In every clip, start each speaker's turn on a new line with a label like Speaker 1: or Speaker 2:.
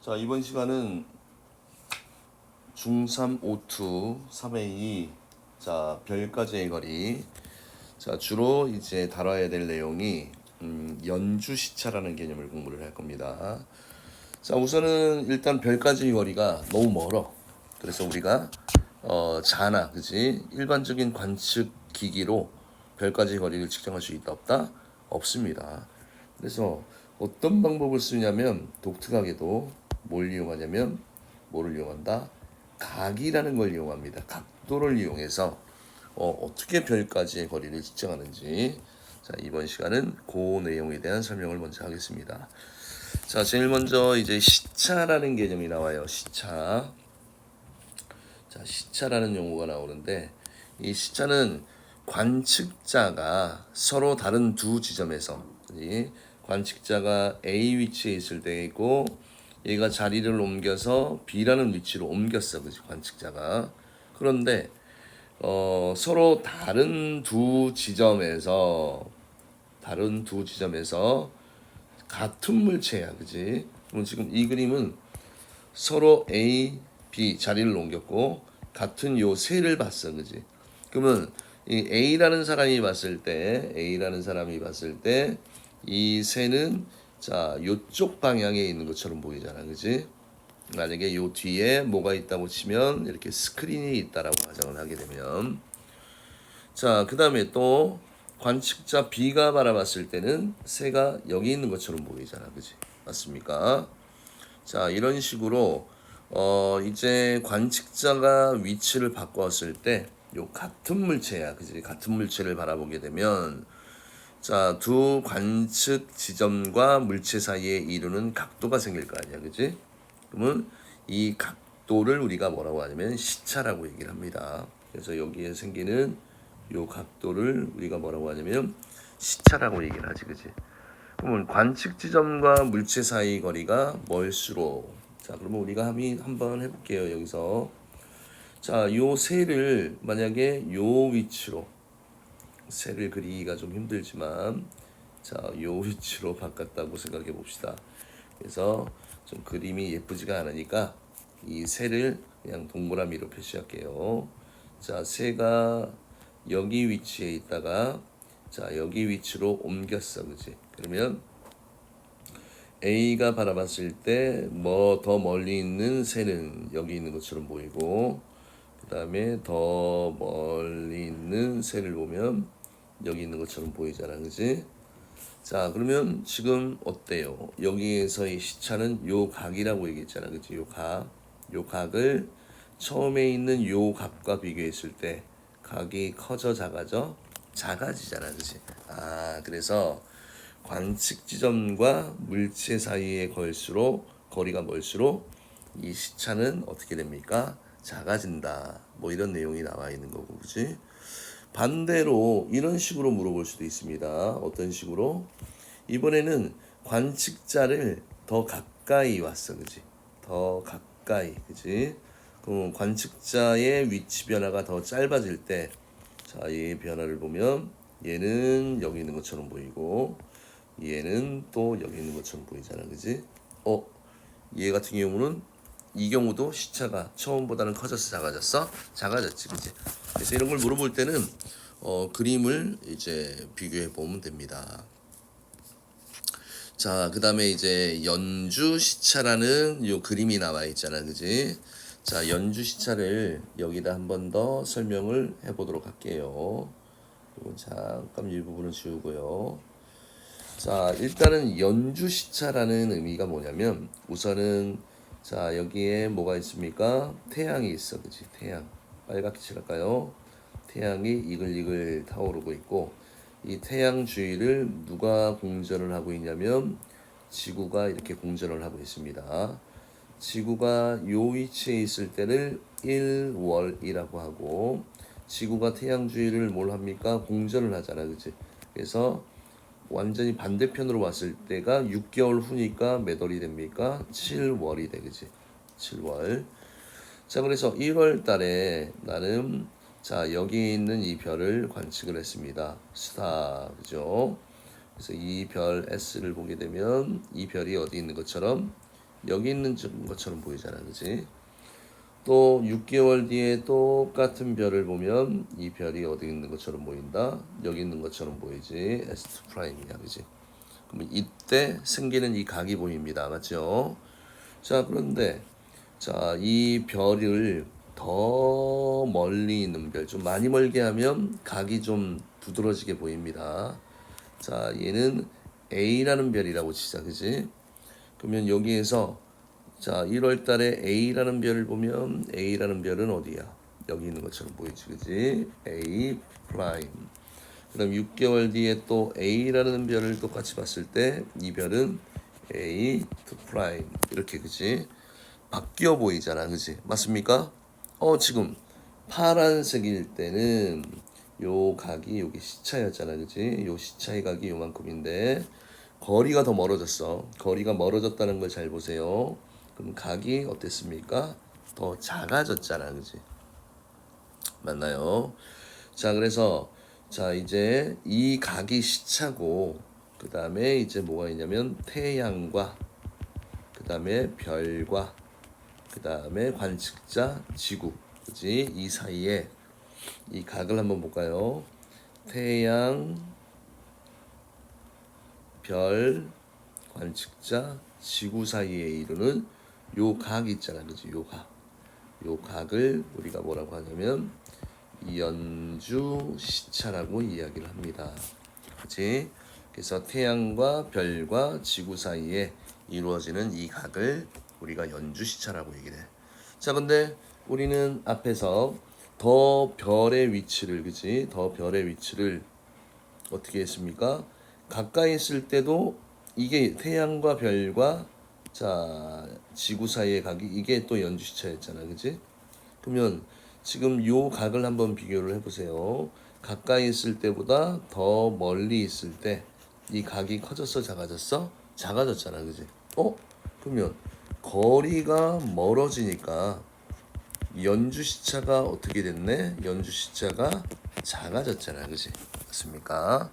Speaker 1: 자 이번 시간은 중3 O2 3A 자 별까지의 거리 자 주로 이제 다뤄야 될 내용이 음, 연주 시차라는 개념을 공부를 할 겁니다. 자 우선은 일단 별까지의 거리가 너무 멀어. 그래서 우리가 어 자나 그지 일반적인 관측 기기로 별까지의 거리를 측정할 수 있다 없다 없습니다. 그래서 어떤 방법을 쓰냐면 독특하게도 뭘 이용하냐면 뭐를 이용한다 각이라는 걸 이용합니다. 각도를 이용해서 어, 어떻게 별까지의 거리를 측정하는지 자 이번 시간은 그 내용에 대한 설명을 먼저 하겠습니다. 자 제일 먼저 이제 시차라는 개념이 나와요. 시차. 자 시차라는 용어가 나오는데 이 시차는 관측자가 서로 다른 두 지점에서 이 관측자가 A 위치에 있을 때 있고 얘가 자리를 옮겨서 B라는 위치로 옮겼어 그지 관측자가. 그런데 어, 서로 다른 두 지점에서 다른 두 지점에서 같은 물체야 그지? 그럼 지금 이 그림은 서로 A, B 자리를 옮겼고 같은 요 새를 봤어 그지? 그러면 이 A라는 사람이 봤을 때 A라는 사람이 봤을 때 이 새는 자 요쪽 방향에 있는 것처럼 보이잖아. 그지? 만약에 요 뒤에 뭐가 있다고 치면 이렇게 스크린이 있다라고 가정을 하게 되면. 자 그 다음에 또 관측자 B가 바라봤을 때는 새가 여기 있는 것처럼 보이잖아. 그지? 맞습니까? 자 이런 식으로 어 이제 관측자가 위치를 바꿨을 때 요 같은 물체야. 그지? 같은 물체를 바라보게 되면 자, 두 관측 지점과 물체 사이에 이루는 각도가 생길 거 아니야, 그지? 그러면 이 각도를 우리가 뭐라고 하냐면 시차라고 얘기를 합니다. 그래서 여기에 생기는 요 각도를 우리가 뭐라고 하냐면 시차라고 얘기를 하지, 그지? 그러면 관측 지점과 물체 사이 거리가 멀수록 자, 그러면 우리가 한번 해볼게요, 여기서. 자, 요 새를 만약에 요 위치로 새를 그리기가 좀 힘들지만 자, 요 위치로 바꿨다고 생각해 봅시다. 그래서 좀 그림이 예쁘지가 않으니까 이 새를 그냥 동그라미로 표시할게요. 자, 새가 여기 위치에 있다가 자, 여기 위치로 옮겼어. 그지? 그러면 A가 바라봤을 때 뭐 더 멀리 있는 새는 여기 있는 것처럼 보이고 그다음에 더 멀리 있는 새를 보면 여기 있는 것처럼 보이잖아, 그지? 자, 그러면 지금 어때요? 여기에서의 시차는 요 각이라고 얘기했잖아, 그지? 요 각, 요 각을 처음에 있는 요 각과 비교했을 때 각이 커져 작아져 작아지잖아, 그지? 아, 그래서 관측 지점과 물체 사이에 걸수록 거리가 멀수록 이 시차는 어떻게 됩니까? 작아진다. 뭐 이런 내용이 나와 있는 거고, 그지? 반대로 이런 식으로 물어볼 수도 있습니다. 어떤 식으로? 이번에는 관측자를 더 가까이 왔어, 그지? 더 가까이, 그지? 그럼 관측자의 위치 변화가 더 짧아질 때, 자, 이 변화를 보면 얘는 여기 있는 것처럼 보이고, 얘는 또 여기 있는 것처럼 보이잖아, 그지? 어, 얘 같은 경우는 이 경우도 시차가 처음보다는 커져서 작아졌어? 작아졌지, 그지? 그래서 이런 걸 물어볼 때는 어, 그림을 이제 비교해 보면 됩니다. 자, 그 다음에 이제 연주 시차라는 요 그림이 나와 있잖아, 그지? 자, 연주 시차를 여기다 한 번 더 설명을 해 보도록 할게요. 잠깐 이 부분은 지우고요. 자, 일단은 연주 시차라는 의미가 뭐냐면 우선은 자, 여기에 뭐가 있습니까? 태양이 있어. 그지? 태양. 빨갛게 칠할까요? 태양이 이글이글 타오르고 있고 이 태양 주위를 누가 공전을 하고 있냐면 지구가 이렇게 공전을 하고 있습니다. 지구가 요 위치에 있을 때를 1월이라고 하고 지구가 태양 주위를 뭘 합니까? 공전을 하잖아. 그치? 그래서 완전히 반대편으로 왔을 때가 6개월 후니까 몇 월이 됩니까? 7월이 돼. 그치? 7월. 자, 그래서 1월 달에 나는 자, 여기 있는 이 별을 관측을 했습니다. 스타. 그죠? 그래서 이 별 S를 보게 되면 이 별이 어디 있는 것처럼 여기 있는 것처럼 보이잖아, 그지? 또 6개월 뒤에 똑같은 별을 보면 이 별이 어디 있는 것처럼 보인다. 여기 있는 것처럼 보이지. S2 프라임이야, 그지? 그러면 이때 생기는 이 각이 보입니다, 맞죠? 자, 그런데 자, 이 별을 더 멀리 있는 별, 좀 많이 멀게 하면 각이 좀 두드러지게 보입니다. 자, 얘는 A라는 별이라고 치자, 그지? 그러면 여기에서 자, 1월 달에 A라는 별을 보면 A라는 별은 어디야? 여기 있는 것처럼 보이지, 그지? A 프라임. 그럼 6개월 뒤에 또 A라는 별을 똑같이 봤을 때 이 별은 A 프라임 이렇게 그지? 바뀌어 보이잖아, 그지? 맞습니까? 어, 지금 파란색일 때는 요 각이 여기 시차였잖아, 그지? 요 시차의 각이 요만큼인데 거리가 더 멀어졌어. 거리가 멀어졌다는 걸 잘 보세요. 그럼 각이 어땠습니까? 더 작아졌잖아, 그지? 맞나요? 자, 그래서 자 이제 이 각이 시차고 그 다음에 이제 뭐가 있냐면 태양과 그 다음에 별과 그 다음에 관측자 지구 그지 이 사이에 이 각을 한번 볼까요? 태양 별 관측자 지구 사이에 이루는 요각 있잖아 그지 요 각. 요 각을 우리가 뭐라고 하냐면 연주 시차라고 이야기를 합니다. 그치? 그래서 태양과 별과 지구 사이에 이루어지는 이 각을 우리가 연주 시차라고 얘기를 해. 자, 근데 우리는 앞에서 더 별의 위치를, 그치? 더 별의 위치를 어떻게 했습니까? 가까이 있을 때도 이게 태양과 별과 자, 지구 사이의 각이 이게 또 연주 시차였잖아. 그치? 그러면 지금 요 각을 한번 비교를 해보세요. 가까이 있을 때보다 더 멀리 있을 때 이 각이 커졌어, 작아졌어? 작아졌잖아, 그지? 어? 그러면 거리가 멀어지니까 연주 시차가 어떻게 됐네? 연주 시차가 작아졌잖아, 그지? 맞습니까?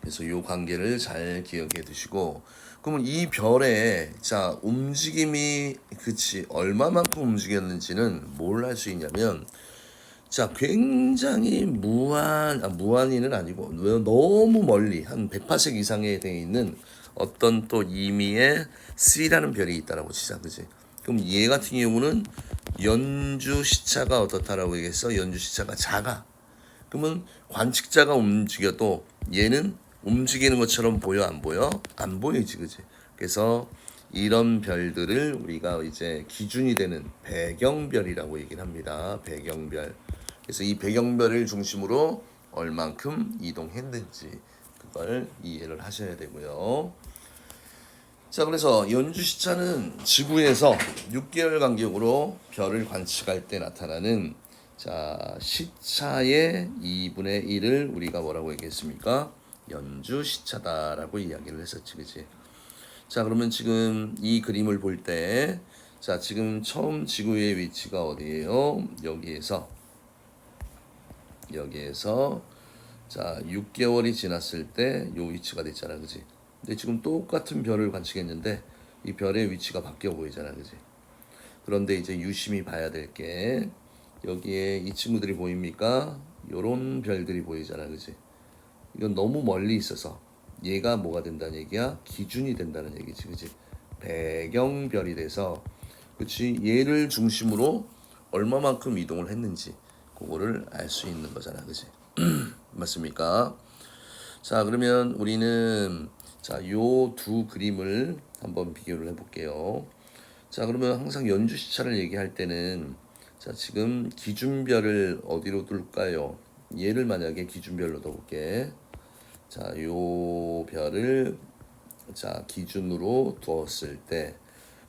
Speaker 1: 그래서 요 관계를 잘 기억해 두시고 그러면 이 별의 자 움직임이 그치 얼마만큼 움직였는지는 뭘 할 수 있냐면 자 굉장히 무한 아, 무한히는 아니고 너무 멀리 한 108색 이상에 돼 있는 어떤 또 임의의 C라는 별이 있다라고 치자 그지 그럼 얘 같은 경우는 연주 시차가 어떻다라고 얘기했어? 연주 시차가 작아. 그러면 관측자가 움직여도 얘는 움직이는 것처럼 보여 안 보여? 안 보이지 그지? 그래서 이런 별들을 우리가 이제 기준이 되는 배경별이라고 얘기를 합니다. 배경별. 그래서 이 배경별을 중심으로 얼만큼 이동했는지 그걸 이해를 하셔야 되고요. 자, 그래서 연주 시차는 지구에서 6개월 간격으로 별을 관측할 때 나타나는 자, 시차의 2분의 1을 우리가 뭐라고 얘기했습니까? 연주 시차다라고 이야기를 했었지, 그지? 자, 그러면 지금 이 그림을 볼 때, 자, 지금 처음 지구의 위치가 어디예요? 여기에서, 여기에서, 자, 6개월이 지났을 때 요 위치가 됐잖아, 그지? 근데 지금 똑같은 별을 관측했는데 이 별의 위치가 바뀌어 보이잖아, 그지? 그런데 이제 유심히 봐야 될 게 여기에 이 친구들이 보입니까? 요런 별들이 보이잖아, 그지? 이건 너무 멀리 있어서 얘가 뭐가 된다는 얘기야? 기준이 된다는 얘기지, 그지? 배경별이 돼서, 그치? 얘를 중심으로 얼마만큼 이동을 했는지 그거를 알 수 있는 거잖아, 그지? 맞습니까? 자, 그러면 우리는 자, 요 두 그림을 한번 비교를 해볼게요. 자, 그러면 항상 연주 시차를 얘기할 때는 자, 지금 기준별을 어디로 둘까요? 얘를 만약에 기준별로 둬볼게. 자, 요 별을 자, 기준으로 두었을 때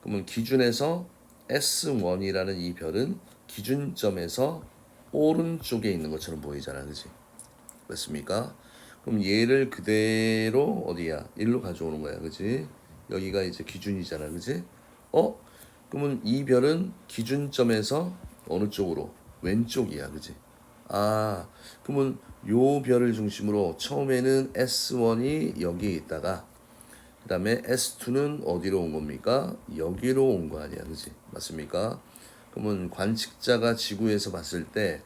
Speaker 1: 그러면 기준에서 S1이라는 이 별은 기준점에서 오른쪽에 있는 것처럼 보이잖아. 그지? 맞습니까? 그럼 얘를 그대로 어디야? 일로 가져오는 거야. 그지? 여기가 이제 기준이잖아. 그지? 어? 그러면 이 별은 기준점에서 어느 쪽으로? 왼쪽이야. 그지? 아, 그러면 요 별을 중심으로 처음에는 S1이 여기에 있다가 그 다음에 S2는 어디로 온 겁니까? 여기로 온 거 아니야, 그지? 맞습니까? 그러면 관측자가 지구에서 봤을 때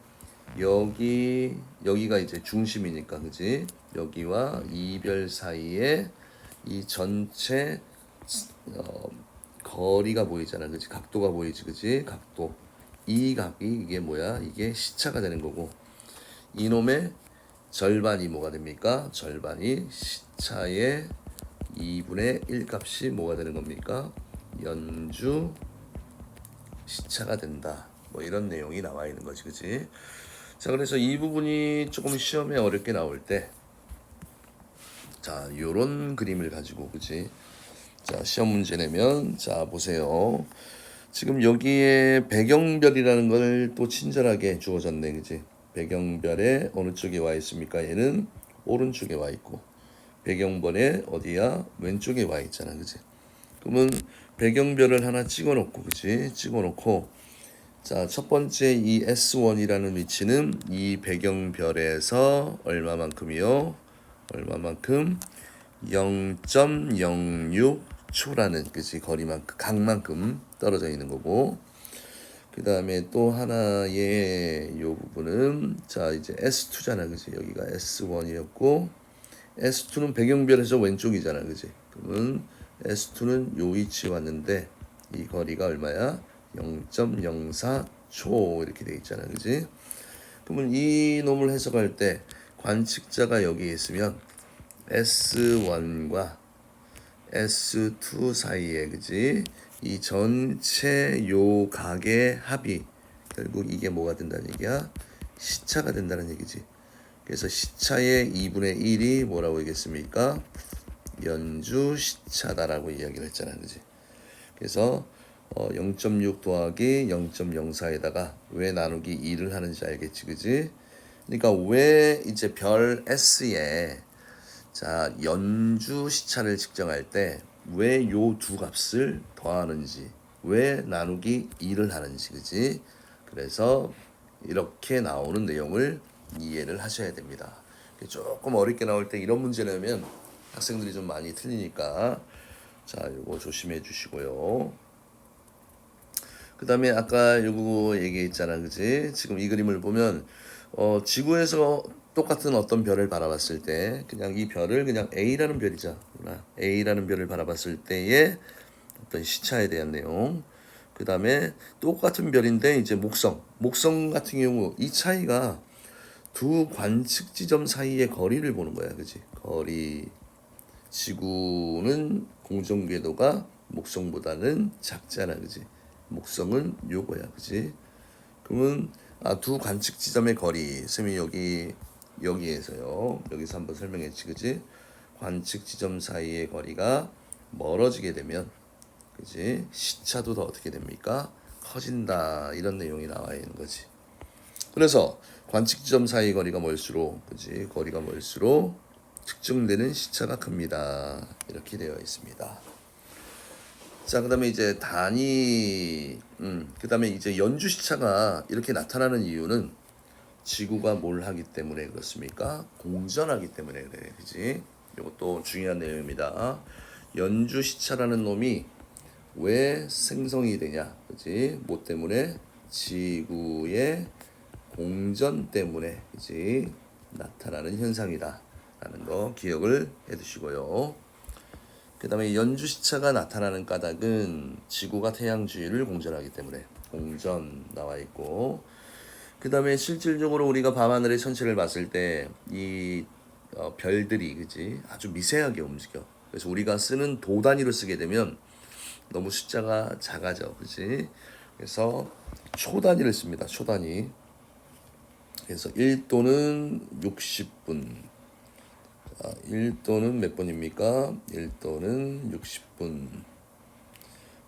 Speaker 1: 여기 여기가 이제 중심이니까, 그지? 여기와 이 별 사이에 이 전체 어, 거리가 보이잖아, 그지? 각도가 보이지, 그지? 각도. 이 각이 이게 뭐야? 이게 시차가 되는 거고 이놈의 절반이 뭐가 됩니까? 절반이 시차의 2분의 1 값이 뭐가 되는 겁니까? 연주 시차가 된다. 뭐 이런 내용이 나와 있는 거지, 그지? 자, 그래서 이 부분이 조금 시험에 어렵게 나올 때, 자, 요런 그림을 가지고, 그지? 자, 시험 문제 내면, 자, 보세요. 지금 여기에 배경별이라는 걸 또 친절하게 주어졌네, 그지? 배경별에 어느 쪽에 와 있습니까? 얘는 오른쪽에 와 있고, 배경별에 어디야? 왼쪽에 와 있잖아, 그지? 그러면 배경별을 하나 찍어놓고, 그지? 찍어놓고, 자, 첫 번째 이 S1이라는 위치는 이 배경별에서 얼마만큼이요? 얼마만큼? 0.06초라는 그지 거리만큼 각만큼 떨어져 있는 거고. 그 다음에 또 하나의 요 부분은 자 이제 S2잖아 그지? 여기가 S1이었고 S2는 배경별에서 왼쪽이잖아 그지? 그러면 S2는 요 위치에 왔는데 이 거리가 얼마야? 0.04초 이렇게 돼 있잖아 그지? 그러면 이 놈을 해석할 때 관측자가 여기 있으면 S1과 S2 사이에 그지 이 전체 요 각의 합이 결국 이게 뭐가 된다는 얘기야? 시차가 된다는 얘기지. 그래서 시차의 2분의 1이 뭐라고 얘기했습니까? 연주 시차다라고 이야기를 했잖아 그지? 그래서 어, 0.6 더하기 0.04에다가 왜 나누기 2를 하는지 알겠지 그지? 그러니까 왜 이제 별 S에 자 연주 시차를 측정할 때 왜 요 두 값을 더하는지 왜 나누기 2를 하는지 그지? 그래서 이렇게 나오는 내용을 이해를 하셔야 됩니다. 조금 어렵게 나올 때 이런 문제 내면 학생들이 좀 많이 틀리니까. 자 요거 조심해 주시고요. 그 다음에 아까 요거 얘기했잖아 그지? 지금 이 그림을 보면 어, 지구에서 똑같은 어떤 별을 바라봤을 때 그냥 이 별을 그냥 A라는 별이자. A라는 별을 바라봤을 때의 어떤 시차에 대한 내용. 그 다음에 똑같은 별인데 이제 목성. 목성 같은 경우 이 차이가 두 관측 지점 사이의 거리를 보는 거야. 그지? 거리 지구는 공정 궤도가 목성보다는 작잖아. 그지? 목성은 요거야. 그지? 그러면 아, 두 관측 지점의 거리. 쌤이 여기 여기에서요. 여기서 한번 설명했지 그지? 관측 지점 사이의 거리가 멀어지게 되면 그지? 시차도 더 어떻게 됩니까? 커진다. 이런 내용이 나와 있는 거지. 그래서 관측 지점 사이 거리가 멀수록 그지? 거리가 멀수록 측정되는 시차가 큽니다. 이렇게 되어 있습니다. 자, 그 다음에 이제 단위, 음, 그 다음에 이제 연주 시차가 이렇게 나타나는 이유는 지구가 뭘 하기 때문에 그렇습니까? 공전하기 때문에 그래, 그지? 이것도 중요한 내용입니다. 연주 시차라는 놈이 왜 생성이 되냐, 그지? 뭐 때문에? 지구의 공전 때문에, 그지? 나타나는 현상이다 라는 거 기억을 해 두시고요. 그 다음에 연주 시차가 나타나는 까닭은 지구가 태양 주위를 공전하기 때문에 공전 나와 있고 그 다음에 실질적으로 우리가 밤하늘의 천체를 봤을 때 이 어, 별들이 그지 아주 미세하게 움직여 그래서 우리가 쓰는 도 단위로 쓰게 되면 너무 숫자가 작아져 그지 그래서 초 단위를 씁니다 초 단위 그래서 1도는 60분 1도는 아, 몇 분입니까? 1도는 60분.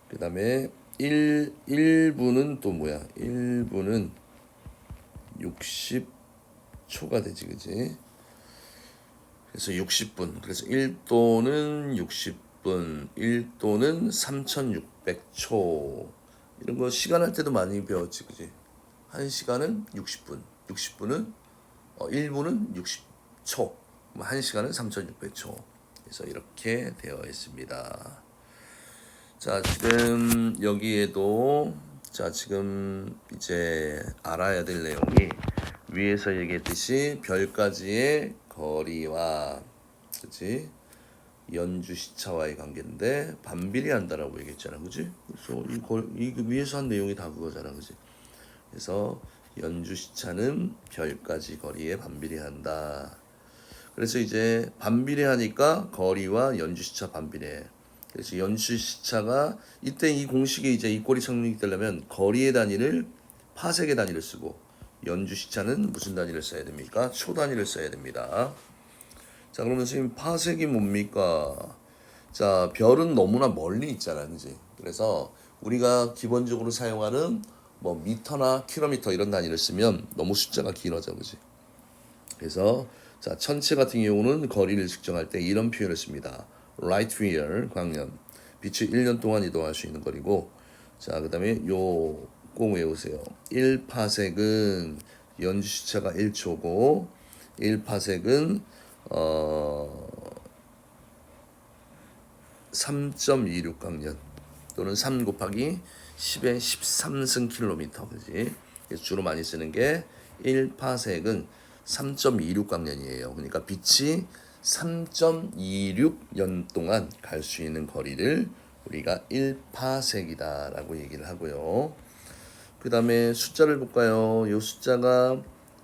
Speaker 1: 그 다음에 1, 1분은 또 뭐야? 1분은 60초가 되지, 그지? 그래서 60분. 그래서 1도는 60분, 1도는 3600초. 이런 거 시간 할 때도 많이 배웠지, 그지? 1시간은 60분, 60분은, 어, 1분은 60초. 1시간은 3600초. 그래서 이렇게 되어 있습니다. 자, 지금 여기에도 자, 지금 이제 알아야 될 내용이 위에서 얘기했듯이 별까지의 거리와 그지 연주 시차와의 관계인데 반비례한다라고 얘기했잖아, 그지? 그래서 이, 거, 이 위에서 한 내용이 다 그거잖아, 그지? 그래서 연주 시차는 별까지 거리에 반비례한다. 그래서 이제 반비례하니까 거리와 연주 시차 반비례. 그래서 연주 시차가 이때 이 공식이 이제 이 꼴이 성립이 되려면 거리의 단위를 파색의 단위를 쓰고 연주 시차는 무슨 단위를 써야 됩니까? 초 단위를 써야 됩니다. 자, 그러면 선생님 파색이 뭡니까? 자, 별은 너무나 멀리 있잖아, 그지? 그래서 우리가 기본적으로 사용하는 뭐 미터나 킬로미터 이런 단위를 쓰면 너무 숫자가 길어져, 그지? 그래서 자, 천체 같은 경우는 거리를 측정할 때 이런 표현을 씁니다. Light year, 광년. 빛이 1년 동안 이동할 수 있는 거리고 자, 그 다음에 요 꼭 외우세요. 1파색은 연주 시차가 1초고 1파색은 어 3.26 강년 또는 3 곱하기 10의 13승 킬로미터 그지? 주로 많이 쓰는 게 1파색은 3.26 강년이에요. 그러니까 빛이 3.26년 동안 갈 수 있는 거리를 우리가 1파색이다라고 얘기를 하고요. 그 다음에 숫자를 볼까요? 이 숫자가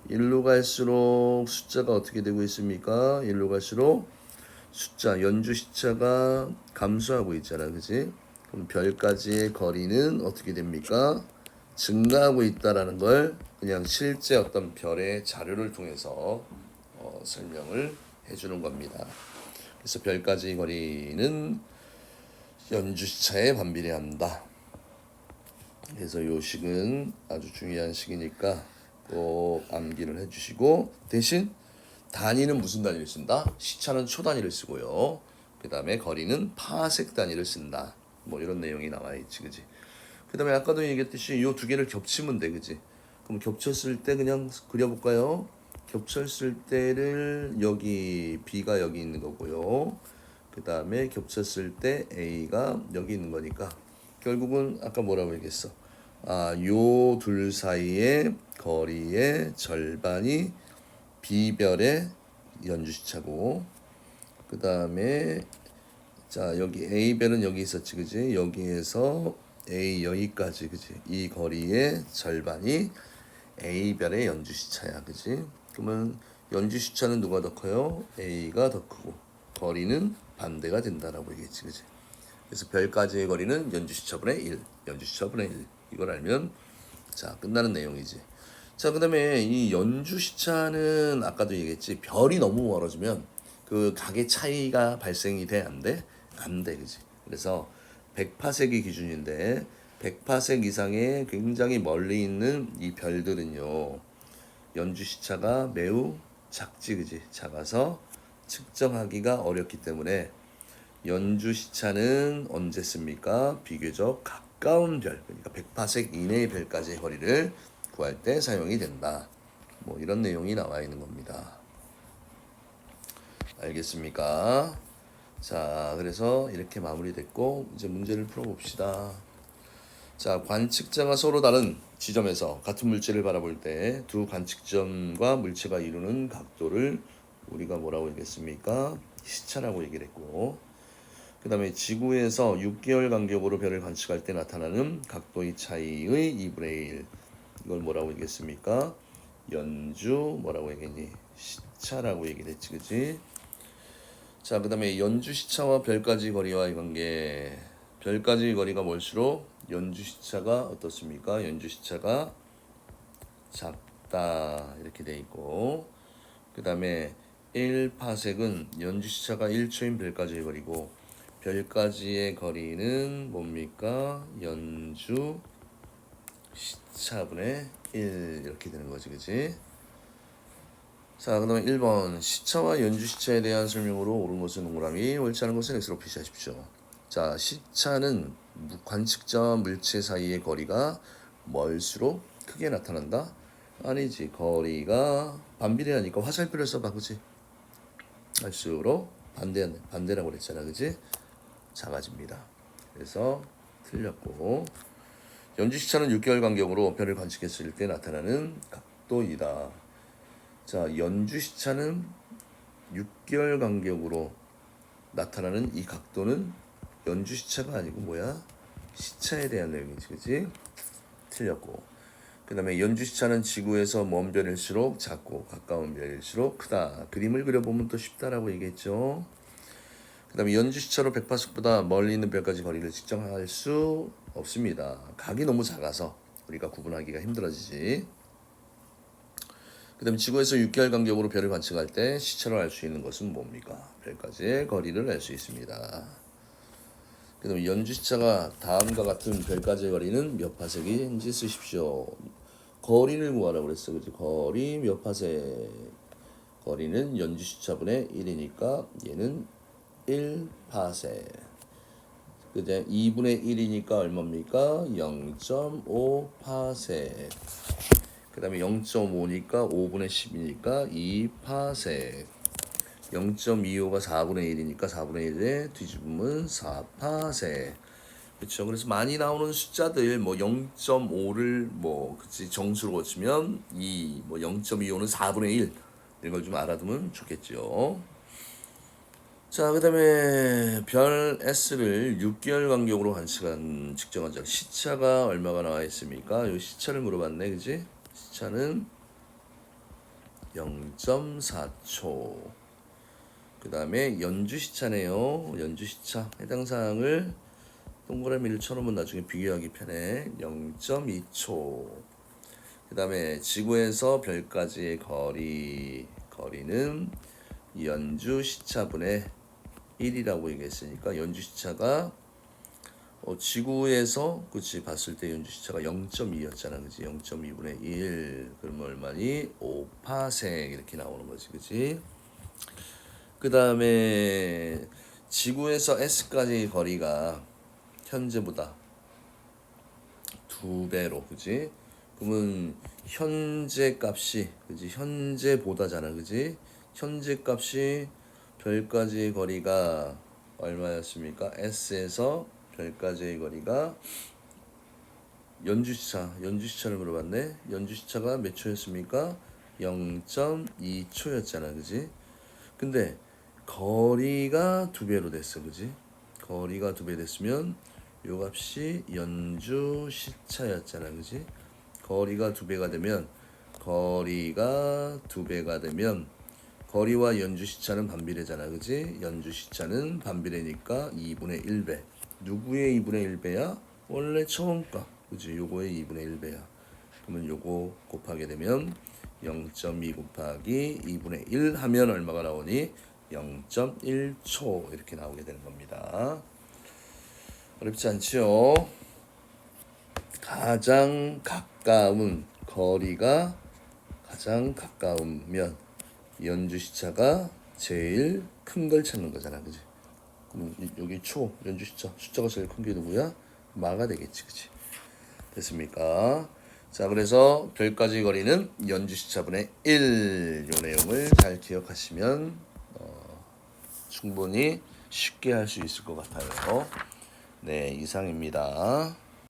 Speaker 1: 1로 갈수록 숫자가 어떻게 되고 있습니까? 1로 갈수록 숫자 연주 시차가 감소하고 있잖아, 그지? 그럼 별까지의 거리는 어떻게 됩니까? 증가하고 있다라는 걸 그냥 실제 어떤 별의 자료를 통해서 어, 설명을 해주는 겁니다. 그래서 별까지의 거리는 연주 시차에 반비례한다. 그래서 요 식은 아주 중요한 식이니까 꼭 암기를 해주시고 대신 단위는 무슨 단위를 쓴다? 시차는 초 단위를 쓰고요. 그 다음에 거리는 파색 단위를 쓴다. 뭐 이런 내용이 나와 있지, 그지? 그 다음에 아까도 얘기했듯이 요 두 개를 겹치면 돼, 그지? 그럼 겹쳤을 때 그냥 그려볼까요? 겹쳤을 때를 여기 B가 여기 있는 거고요. 그 다음에 겹쳤을 때 A가 여기 있는 거니까 결국은 아까 뭐라고 얘기했어? 아, 요 둘 사이의 거리의 절반이 B별의 연주시차고 그 다음에 자 여기 A별은 여기 있었지 그지 여기에서 A 여기까지 그지 이 거리의 절반이 A별의 연주시차야 그지 그러면 연주시차는 누가 더 커요 A가 더 크고 거리는 반대가 된다라고 얘기했지 그지 그래서 별까지의 거리는 연주 시차분의 1 연주 시차분의 1 이걸 알면 자 끝나는 내용이지 자 그다음에 이 연주 시차는 아까도 얘기했지 별이 너무 멀어지면 그 각의 차이가 발생이 돼 안 돼? 안 돼, 그지? 그래서 100파색이 기준인데 100파색 이상의 굉장히 멀리 있는 이 별들은요 연주 시차가 매우 작지, 그지? 작아서 측정하기가 어렵기 때문에 연주 시차는 언제 씁니까? 비교적 가까운 별, 그러니까 100파색 이내의 별까지의 거리를 구할 때 사용이 된다. 뭐 이런 내용이 나와 있는 겁니다. 알겠습니까? 자, 그래서 이렇게 마무리됐고 이제 문제를 풀어 봅시다. 자, 관측자가 서로 다른 지점에서 같은 물체를 바라볼 때 두 관측점과 물체가 이루는 각도를 우리가 뭐라고 얘기했습니까? 시차라고 얘기를 했고 그 다음에 지구에서 6개월 간격으로 별을 관측할 때 나타나는 각도의 차이의 2분의 1 이걸 뭐라고 얘기했습니까? 연주 뭐라고 얘기했니? 시차라고 얘기를 했지 그지? 자, 그 다음에 연주 시차와 별까지 거리와의 관계. 별까지 거리가 멀수록 연주 시차가 어떻습니까? 연주 시차가 작다. 이렇게 돼 있고. 그 다음에 1파색은 연주 시차가 1초인 별까지의 거리고, 별까지의 거리는 뭡니까? 연주 시차분의 1 이렇게 되는 거지, 그지? 자, 그 다음에 1번 시차와 연주 시차에 대한 설명으로 옳은 것은 동그라미, 옳지 않은 것은 X로 표시하십시오. 자, 시차는 관측자와 물체 사이의 거리가 멀수록 크게 나타난다. 아니지, 거리가 반비례하니까 화살표를 써봐, 그지? 갈수록 반대 반대라고 그랬잖아, 그지? 작아집니다. 그래서 틀렸고 연주 시차는 6개월 간격으로 별을 관측했을 때 나타나는 각도이다. 자, 연주 시차는 6개월 간격으로 나타나는 이 각도는 연주 시차가 아니고 뭐야? 시차에 대한 내용이지, 그지? 틀렸고. 그 다음에 연주 시차는 지구에서 먼 별일수록 작고 가까운 별일수록 크다. 그림을 그려보면 또 쉽다라고 얘기했죠. 그 다음에 연주 시차로 180보다 멀리 있는 별까지 거리를 측정할 수 없습니다. 각이 너무 작아서 우리가 구분하기가 힘들어지지. 그 다음에 지구에서 6개월 간격으로 별을 관측할 때 시차로 알 수 있는 것은 뭡니까? 별까지의 거리를 알 수 있습니다. 그 다음에 연주 시차가 다음과 같은 별까지의 거리는 몇 파세기인지 쓰십시오. 거리를 구하라고 그랬어. 그지? 거리 몇 파세. 거리는 연주 시차분의 1이니까 얘는 1파세. 그제 2분의 1이니까 얼마입니까? 0.5파세. 그 다음에 0.5니까 5분의 10이니까 2파세. 0.25가 4분의 1이니까 4분의 1에 뒤집으면 4파세. 그렇죠. 그래서 많이 나오는 숫자들 뭐 0.5를 뭐 그치 정수로 고치면 2, 뭐 0.25는 4분의 1 이런 걸 좀 알아두면 좋겠죠. 자, 그다음에 별 S를 6개월 간격으로 관측한 측정한 적 시차가 얼마가 나와 있습니까? 요 시차를 물어봤네, 그지? 시차는 0.4초. 그 다음에 연주 시차네요. 연주 시차. 해당 사항을 동그라미를 쳐놓으면 나중에 비교하기 편해. 0.2초. 그 다음에 지구에서 별까지의 거리. 거리는 연주 시차분의 1이라고 얘기했으니까 연주 시차가 어, 지구에서 그치 봤을 때 연주 시차가 0.2였잖아. 그치? 0.2분의 1 그러면 얼마니? 5파생 이렇게 나오는 거지. 그치 그 다음에 지구에서 S까지 거리가 현재보다 두 배로 그지? 그러면 현재 값이 그지? 현재보다잖아 그지? 현재 값이 별까지의 거리가 얼마였습니까? S에서 별까지의 거리가 연주시차 연주시차를 물어봤네. 연주시차가 몇 초였습니까? 0.2초였잖아 그지? 근데 거리가 두 배로 됐어 그지? 거리가 두 배 됐으면 요 값이 연주 시차였잖아 그지? 거리가 두 배가 되면 거리가 두 배가 되면 거리와 연주 시차는 반비례잖아 그지? 연주 시차는 반비례니까 2분의 1배. 누구의 2분의 1배야? 원래 처음 값 그지? 요거의 2분의 1배야. 그러면 요거 곱하게 되면 0.2 곱하기 2분의 1 하면 얼마가 나오니 0.1초 이렇게 나오게 되는 겁니다. 어렵지 않지요? 가장 가까운 거리가 가장 가까우면 연주 시차가 제일 큰 걸 찾는 거잖아, 그지? 여기 초 연주 시차 숫자가 제일 큰 게 누구야? 마가 되겠지, 그지? 됐습니까? 자, 그래서 별까지 거리는 연주 시차분의 1. 요 내용을 잘 기억하시면 어, 충분히 쉽게 할 수 있을 것 같아요. 네, 이상입니다.